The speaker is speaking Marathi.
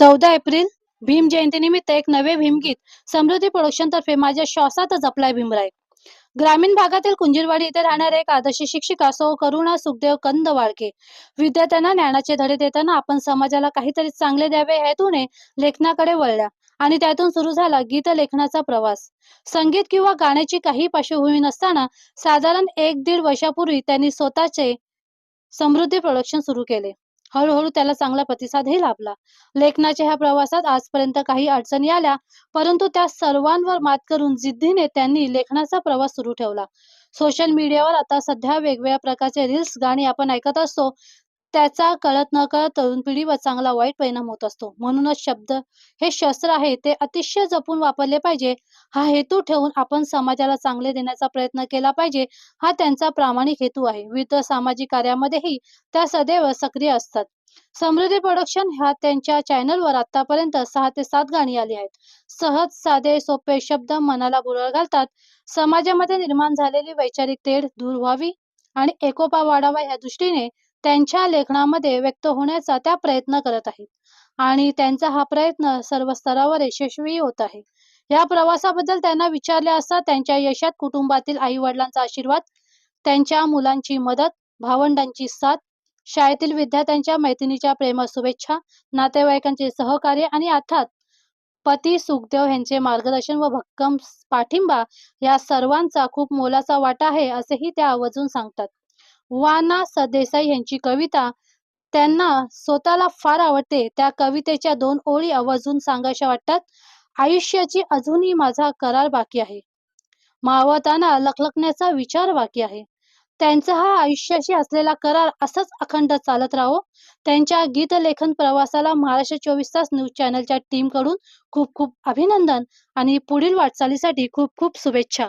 चौदा एप्रिल भीम जयंतीनिमित्त एक नवे भीमगीत समृद्धी प्रोडक्शनतर्फे माझ्या श्वासात जपलाय भीमराय. ग्रामीण भागातील कुंजीरवाडी येथे राहणाऱ्या एक आदर्श शिक्षिका सो करुणा सुखदेव कंद वाळके विद्यार्थ्यांना ज्ञानाचे धडे देताना आपण समाजाला काहीतरी चांगले द्यावे हेतूने लेखनाकडे वळल्या आणि त्यातून सुरू झाला गीत लेखनाचा प्रवास. संगीत किंवा गाण्याची काही पार्श्वभूमी नसताना साधारण एक दीड वर्षापूर्वी त्यांनी स्वतःचे समृद्धी प्रोडक्शन सुरू केले. हळूहळू त्याला चांगला प्रतिसादही लाभला. लेखनाच्या ह्या प्रवासात आजपर्यंत काही अडचणी आल्या परंतु त्या सर्वांवर मात करून जिद्दीने त्यांनी लेखनाचा प्रवास सुरू ठेवला. सोशल मीडियावर आता सध्या वेगवेगळ्या प्रकारचे रील्स गाणी आपण ऐकत असतो. त्याचा कळत न कळत तरुण पिढीवर चांगला वाईट परिणाम होत असतो. म्हणूनच शब्द हे शस्त्र आहे ते अतिशय जपून वापरले पाहिजे. हा हेतू ठेवून आपण समाजाला चांगले देण्याचा प्रयत्न केला पाहिजे हा त्यांचा प्रामाणिक हेतू आहे. विविध सामाजिक कार्यामध्येही त्या सदैव सक्रिय असतात. समृद्धी प्रोडक्शन ह्या त्यांच्या चॅनलवर आतापर्यंत सहा ते सात गाणी आली आहेत. सहज साधे सोपे शब्द मनाला बुरळ घालतात. समाजामध्ये निर्माण झालेली वैचारिक तेढ दूर व्हावी आणि एकोपा वाढावा या दृष्टीने त्यांच्या लेखनामध्ये व्यक्त होण्याचा त्या प्रयत्न करत आहेत. आणि त्यांचा हा प्रयत्न सर्व स्तरावर यशस्वी होत आहे. या प्रवासाबद्दल त्यांना विचारले असता त्यांच्या यशात कुटुंबातील आई वडिलांचा आशीर्वाद त्यांच्या मुलांची मदत भावंडांची साथ शाळेतील विद्यार्थ्यांच्या मैत्रिणीच्या प्रेम शुभेच्छा नातेवाईकांचे सहकार्य आणि अर्थात पती सुखदेव यांचे मार्गदर्शन व भक्कम पाठिंबा या सर्वांचा खूप मोलाचा वाटा आहे असेही त्या आवर्जून सांगतात. वाना सदेसाई यांची कविता त्यांना स्वतःला फार आवडते. त्या कवितेच्या दोन ओळी आवर्जून सांगायच्या वाटतात आयुष्याची अजूनही माझा करार बाकी आहे. मावताना लखलखण्याचा विचार बाकी आहे. त्यांचा हा आयुष्याशी असलेला करार असंच अखंड चालत राहो. त्यांच्या गीत लेखन प्रवासाला महाराष्ट्र चोवीस तास न्यूज चॅनलच्या टीमकडून खूप खूप अभिनंदन आणि पुढील वाटचालीसाठी खूप खूप शुभेच्छा.